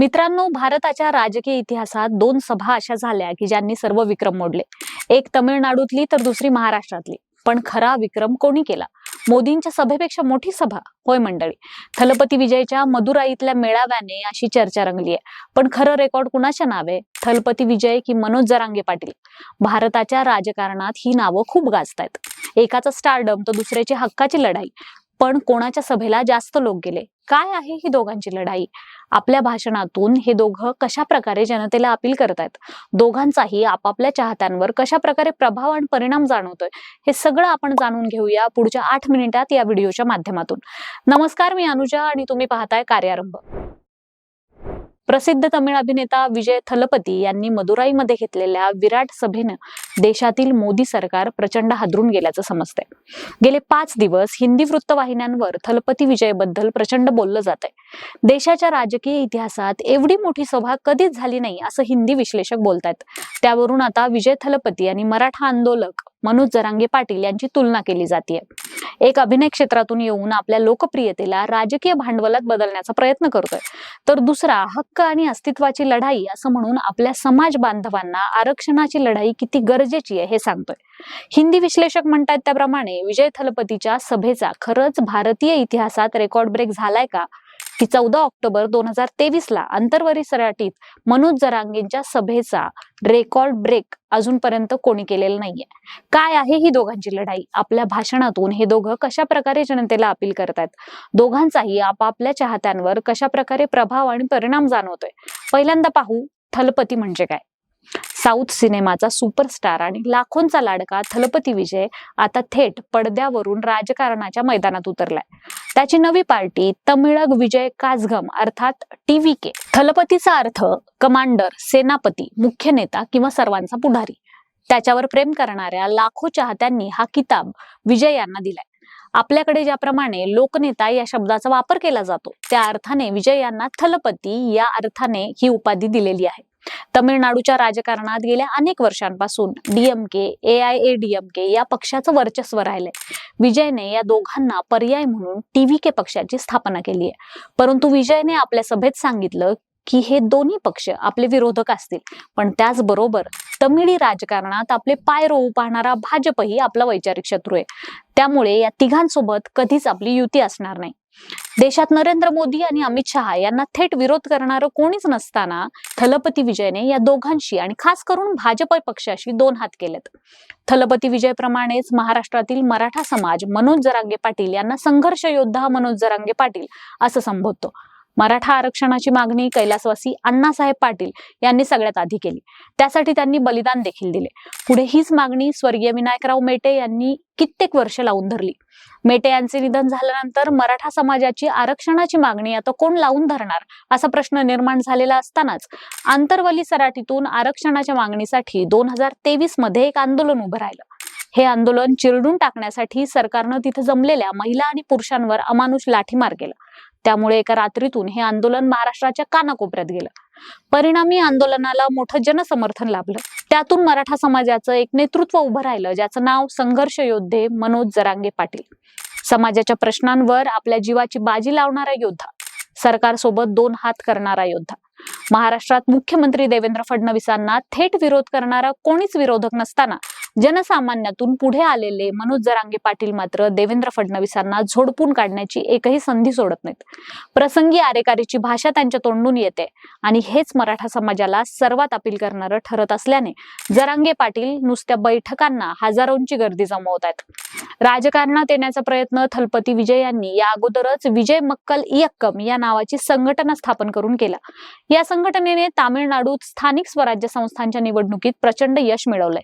मित्रांनो भारताच्या राजकीय इतिहासात दोन सभा अशा झाल्या की ज्यांनी सर्व विक्रम मोडले. एक तमिळनाडूतली तर दुसरी महाराष्ट्रातली. पण खरा विक्रम कोणी केला? मोदींच्या सभेपेक्षा मोठी सभा? होय मंडळी. थलपती विजयच्या मदुराईतल्या मेळाव्याने अशी चर्चा रंगली आहे. पण खरं रेकॉर्ड कुणाच्या नावे? थलपती विजय की मनोज जरांगे पाटील? भारताच्या राजकारणात ही नावं खूप गाजतायत. एकाचा स्टारडम तर दुसऱ्याची हक्काची लढाई. पण कोणाच्या सभेला जास्त लोक गेले? काय आहे ही दोघांची लढाई? आपल्या भाषणातून हे दोघं कशा प्रकारे जनतेला अपील करतायत? दोघांचाही आपापल्या चाहत्यांवर कशा प्रकारे प्रभाव आणि परिणाम जाणवतोय? हे सगळं आपण जाणून घेऊया पुढच्या आठ मिनिटात या व्हिडिओच्या माध्यमातून. नमस्कार मी अनुजा आणि तुम्ही पाहताय कार्यारंभ. प्रसिद्ध तमिळ अभिनेता विजय थलपती यांनी मदुराईमध्ये घेतलेल्या विराट सभेनं देशातील मोदी सरकार प्रचंड हादरून गेल्याचं समजतंय. गेले पाच दिवस हिंदी वृत्तवाहिन्यांवर थलपती विजयबद्दल प्रचंड बोललं जात आहे देशाच्या राजकीय इतिहासात एवढी मोठी सभा कधीच झाली नाही असं हिंदी विश्लेषक बोलतात त्यावरून आता विजय थलपती आणि मराठा आंदोलक मनोज जरांगे पाटील यांची तुलना केली जाते एक अभिनय क्षेत्रातून येऊन आपल्या लोकप्रियतेला राजकीय भांडवलात बदलण्याचा प्रयत्न करतोय. तर दुसरा हक्क आणि अस्तित्वाची लढाई असं म्हणून आपल्या समाज बांधवांना आरक्षणाची लढाई किती गरजेची आहे हे सांगतोय. हिंदी विश्लेषक म्हणतात त्याप्रमाणे विजय थलपतीच्या सभेचा खरंच भारतीय इतिहासात रेकॉर्ड ब्रेक झालाय का? की चौदा ऑक्टोबर दोन हजार तेवीस ला सराटीत मनोज जरांगेंच्या सभेचा रेकॉर्ड ब्रेक अजूनपर्यंत कोणी केलेलं नाहीये. काय आहे ही दोघांची लढाई? आपल्या भाषणातून हे दोघं कशा प्रकारे जनतेला अपील करतात दोघांचाही आपापल्या चाहत्यांवर कशा प्रकारे प्रभाव आणि परिणाम जाणवतोय? पहिल्यांदा पाहू थलपती म्हणजे काय? साऊथ सिनेमाचा सुपरस्टार आणि लाखोंचा लाडका थलपती विजय आता थेट पडद्यावरून राजकारणाच्या मैदानात उतरलाय. त्याची नवी पार्टी तमिळग विजय काजघम अर्थात टीव्ही के. थलपतीचा अर्थ कमांडर सेनापती मुख्य नेता किंवा सर्वांचा पुढारी. त्याच्यावर प्रेम करणाऱ्या लाखो चाहत्यांनी हा किताब विजय यांना दिलाय. आपल्याकडे ज्याप्रमाणे लोकनेता या शब्दाचा वापर केला जातो त्या अर्थाने विजय यांना थलपती या अर्थाने ही उपाधी दिलेली आहे. तमिळनाडूच्या राजकारणात गेल्या अनेक वर्षांपासून DMK A I A DMK या पक्षाचं वर्चस्व राहिलंय. विजयने या दोघांना पर्याय म्हणून टीव्ही के पक्षाची स्थापना केली आहे. परंतु विजयने आपल्या सभेत सांगितलं की हे दोन्ही पक्ष आपले विरोधक असतील. पण त्याचबरोबर तमिळी राजकारणात आपले पाय रोवू पाहणारा भाजपही आपला वैचारिक शत्रू आहे. त्यामुळे या तिघांसोबत कधीच आपली युती असणार नाही. देशात नरेंद्र मोदी आणि अमित शहा यांना थेट विरोध करणारं कोणीच नसताना थलपती विजयने या दोघांशी आणि खास करून भाजप पक्षाशी दोन हात केलेत. थलपती विजय प्रमाणेच महाराष्ट्रातील मराठा समाज मनोज जरांगे पाटील यांना संघर्ष योद्धा मनोज जरांगे पाटील असं संबोधतो. मराठा आरक्षणाची मागणी कैलासवासी अण्णासाहेब पाटील यांनी सगळ्यात आधी केली. त्यासाठी त्यांनी बलिदान देखील दिले. पुढे हीच मागणी स्वर्गीय विनायकराव मेटे यांनी कित्येक वर्ष लावून धरली. मेटे यांचे निधन झाल्यानंतर मराठा समाजाची आरक्षणाची मागणी आता कोण लावून धरणार असा प्रश्न निर्माण झालेला असतानाच आंतरवली सराटीतून आरक्षणाच्या मागणीसाठी दोन हजार तेवीसमध्ये एक आंदोलन उभं राहिलं. हे आंदोलन चिरडून टाकण्यासाठी सरकारनं तिथे जमलेल्या महिला आणि पुरुषांवर अमानुष लाठीमार केला. त्यामुळे एका रात्रीतून हे आंदोलन महाराष्ट्राच्या कानाकोपऱ्यात गेलं. परिणामी आंदोलनाला मोठं जनसमर्थन लाभलं. त्यातून मराठा समाजाचं एक नेतृत्व उभं राहिलं ज्याचं नाव संघर्ष योद्धे मनोज जरांगे पाटील. समाजाच्या प्रश्नांवर आपल्या जीवाची बाजी लावणारा योद्धा सरकारसोबत दोन हात करणारा योद्धा. महाराष्ट्रात मुख्यमंत्री देवेंद्र फडणवीसांना थेट विरोध करणारा कोणीच विरोधक नसताना जनसामान्यातून पुढे आलेले मनोज जरांगे पाटील मात्र देवेंद्र फडणवीसांना झोडपून काढण्याची एकही संधी सोडत नाहीत. प्रसंगी आरेकारीची भाषा त्यांच्या तोंडून येते आणि हेच मराठा समाजाला सर्वात अपील करणारं ठरत असल्याने जरांगे पाटील नुसत्या बैठकांना हजारोंची गर्दी जमवत आहेत राजकारणात येण्याचा प्रयत्न थलपती विजय यांनी या अगोदरच विजय मक्कल इयक्कम या नावाची संघटना स्थापन करून केला. या संघटनेने तामिळनाडूत स्थानिक स्वराज्य संस्थांच्या निवडणुकीत प्रचंड यश मिळवलंय.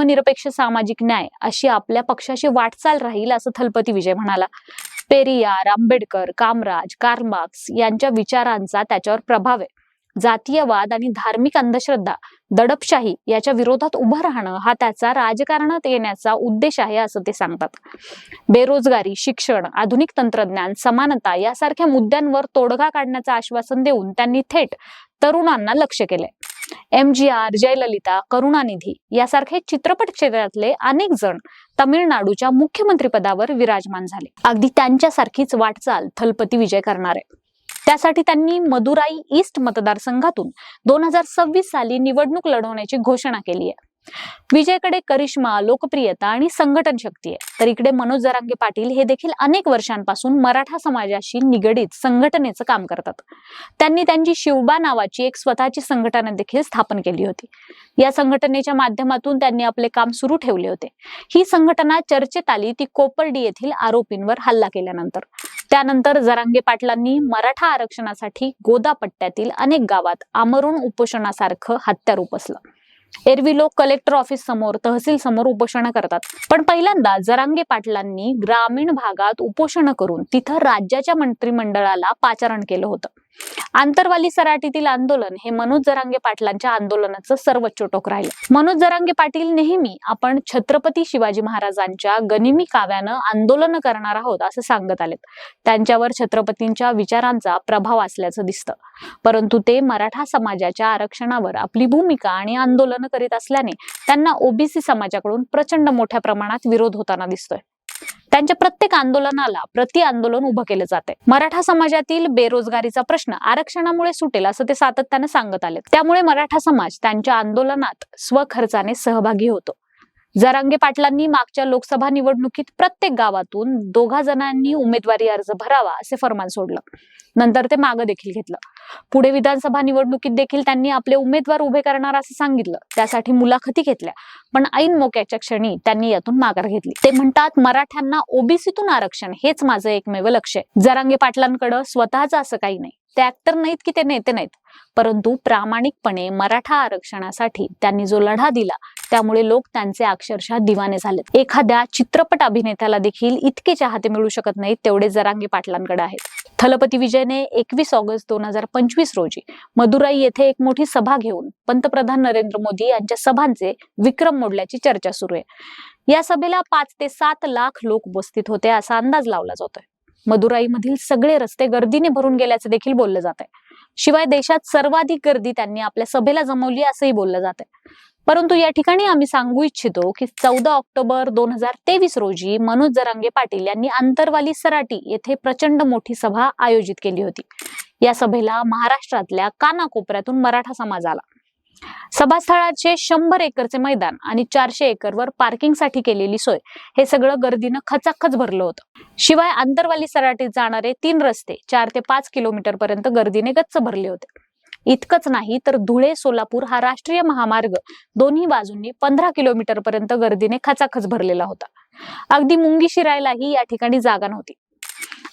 धर्मनिरपेक्ष सामाजिक न्याय अशी आपल्या पक्षाची वाटचाल राहील असं थलपती विजय म्हणाला. पेरियार आंबेडकर कामराज कार्मार्क्स यांच्या विचारांचा त्याच्यावर प्रभाव आहे. जातीयवाद आणि धार्मिक अंधश्रद्धा दडपशाही याच्या विरोधात उभं राहणं हा त्याचा राजकारणात येण्याचा उद्देश आहे असं ते सांगतात. बेरोजगारी शिक्षण आधुनिक तंत्रज्ञान समानता यासारख्या मुद्द्यांवर तोडगा काढण्याचं आश्वासन देऊन त्यांनी थेट तरुणांना लक्ष केलंय. M G R Jayalalithaa Karunanidhi यासारखे चित्रपट क्षेत्रातले अनेक जण तमिळनाडूच्या मुख्यमंत्रीपदावर विराजमान झाले. अगदी त्यांच्यासारखीच वाटचाल थलपती विजय करणार. आहे त्यासाठी त्यांनी मदुराई ईस्ट मतदारसंघातून दोन हजार सव्वीस साली निवडणूक लढवण्याची घोषणा केली आहे. विजयकडे करिश्मा लोकप्रियता आणि संघटन शक्ती आहे. तर इकडे मनोज जरांगे पाटील हे देखील अनेक वर्षांपासून मराठा समाजाशी निगडीत संघटनेचं काम करतात. त्यांनी त्यांची शिवबा नावाची एक स्वतःची संघटना देखील स्थापन केली होती. या संघटनेच्या माध्यमातून त्यांनी आपले काम सुरू ठेवले होते. ही संघटना चर्चेत आली ती कोपर्डी येथील आरोपींवर हल्ला केल्यानंतर. त्यानंतर जरांगे पाटलांनी मराठा आरक्षणासाठी गोदा पट्ट्यातील अनेक गावात आमरण उपोषणासारखं हत्यार उपसलं एरवी लोक कलेक्टर ऑफिस समोर तहसील समोर उपोषण करतात. पण पहिल्यांदा जरांगे पाटलांनी ग्रामीण भागात उपोषण करून तिथं राज्याच्या मंत्रिमंडळाला पाचारण केलं होतं. आंतरवाली सराटीतील आंदोलन हे मनोज जरांगे पाटलांच्या आंदोलनाचं सर्वोच्च टोक राहिलं. मनोज जरांगे पाटील नेहमी आपण छत्रपती शिवाजी महाराजांच्या गनिमी काव्यानं आंदोलन करणार आहोत असं सांगत आलेत. त्यांच्यावर छत्रपतींच्या विचारांचा प्रभाव असल्याचं दिसतं. परंतु ते मराठा समाजाच्या आरक्षणावर आपली भूमिका आणि आंदोलन करीत असल्याने त्यांना ओबीसी समाजाकडून प्रचंड मोठ्या प्रमाणात विरोध होताना दिसतोय. त्यांच्या प्रत्येक आंदोलनाला प्रति आंदोलन उभं केलं जाते मराठा समाजातील बेरोजगारीचा प्रश्न आरक्षणामुळे सुटेल असं ते सातत्याने सांगत आले त्यामुळे मराठा समाज त्यांच्या आंदोलनात स्वखर्चाने सहभागी होतो. जरांगे पाटलांनी मागच्या लोकसभा निवडणुकीत प्रत्येक गावातून दोघा जणांनी उमेदवारी अर्ज भरावा असे फरमान सोडलं. नंतर ते मागं देखील घेतलं. पुढे विधानसभा निवडणुकीत देखील त्यांनी आपले उमेदवार उभे करणार असं सांगितलं. त्यासाठी मुलाखती घेतल्या. पण ऐन मोक्याच्या क्षणी त्यांनी यातून माघार घेतली. ते म्हणतात मराठ्यांना ओबीसीतून आरक्षण हेच माझं एकमेव लक्ष आहे. जरांगे पाटलांकडं स्वतःच असं काही नाही. ते ऍक्टर नाहीत की ते नेते नाहीत. परंतु प्रामाणिकपणे मराठा आरक्षणासाठी त्यांनी जो लढा दिला त्यामुळे लोक त्यांचे अक्षरशः दिवाने झालेत. एखाद्या चित्रपट अभिनेत्याला देखील इतके चाहते मिळू शकत नाहीत तेवढे जरांगे पाटलांकडे आहेत. थलपती विजयने एकवीस ऑगस्ट दोन हजार पंचवीस रोजी मदुराई येथे एक मोठी सभा घेऊन पंतप्रधान नरेंद्र मोदी यांच्या सभांचे विक्रम मोडल्याची चर्चा सुरू आहे. या सभेला पाच ते सात लाख लोक उपस्थित होते असा अंदाज लावला जातोय. मदुराईमधील सगळे रस्ते गर्दीने भरून गेल्याचे देखील बोललं जात आहे शिवाय देशात सर्वाधिक गर्दी त्यांनी आपल्या सभेला जमवली असंही बोललं जात आहे परंतु या ठिकाणी आम्ही सांगू इच्छितो की चौदा ऑक्टोबर दोन हजार तेवीस रोजी मनोज जरांगे पाटील यांनी आंतरवाली सराटी येथे प्रचंड मोठी सभा आयोजित केली होती. या सभेला महाराष्ट्रातल्या कानाकोपऱ्यातून मराठा समाज आला. सभास्थळाचे शंभर एकरचे मैदान आणि चारशे एकरवर पार्किंगसाठी केलेली सोय. हे सगळं गर्दीनं खचाखच भरलं होतं. शिवाय आंतरवाली सराटीत जाणारे तीन रस्ते चार ते पाच किलोमीटर पर्यंत गर्दीने गच्च भरले होते. इतकंच नाही तर धुळे सोलापूर हा राष्ट्रीय महामार्ग दोन्ही बाजूंनी पंधरा किलोमीटर पर्यंत गर्दीने खचाखच भरलेला होता. अगदी मुंगी शिरायलाही या ठिकाणी जागा नव्हती.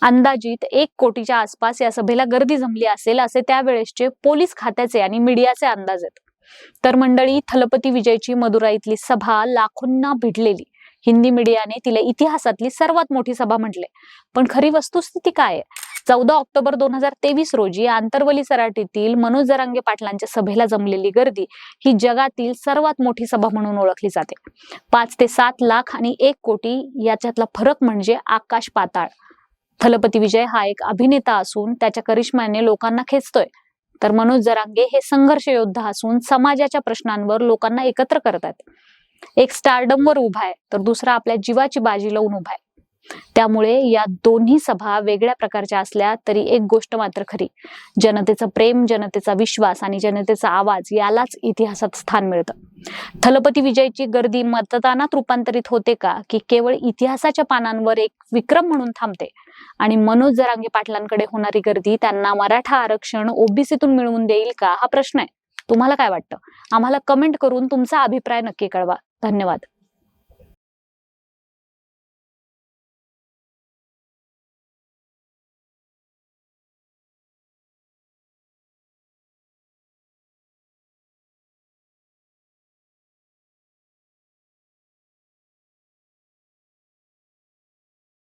अंदाजित एक कोटीच्या आसपास या सभेला गर्दी जमली असेल असे त्यावेळेसचे पोलीस खात्याचे आणि मीडियाचे अंदाज आहेत. तर मंडळी थलपती विजयची मदुराईतली सभा लाखोंना भिडलेली. हिंदी मीडियाने तिला इतिहासातली सर्वात मोठी सभा म्हटले. पण खरी वस्तुस्थिती काय आहे? चौदा ऑक्टोबर दोन हजार तेवीस रोजी आंतरवली सराटीतील मनोज जरांगे पाटलांच्या सभेला जमलेली गर्दी ही जगातील सर्वात मोठी सभा म्हणून ओळखली जाते. पाच ते सात लाख आणि एक कोटी याच्यातला फरक म्हणजे आकाश पाताळ. थलपती विजय हा एक अभिनेता असून त्याच्या करिश्माने लोकांना खेचतोय. तर मनोज जरांगे हे संघर्ष योद्धा असून समाजाच्या प्रश्नांवर लोकांना एकत्र करतात. एक स्टारडमवर उभा आहे तर दुसरा आपल्या जीवाची बाजी लावून उभा आहे. त्यामुळे या दोन्ही सभा वेगळ्या प्रकारच्या असल्या तरी एक गोष्ट मात्र खरी. जनतेचं प्रेम जनतेचा विश्वास आणि जनतेचा आवाज यालाच इतिहासात स्थान मिळतं. थलपती विजयची गर्दी मतदानात रूपांतरित होते का? की केवळ इतिहासाच्या पानांवर एक विक्रम म्हणून थांबते? आणि मनोज जरांगे पाटलांकडे होणारी गर्दी त्यांना मराठा आरक्षण ओबीसीतून मिळवून देईल का? हा प्रश्न आहे. तुम्हाला काय वाटतं? आम्हाला कमेंट करून तुमचा अभिप्राय नक्की कळवा. धन्यवाद.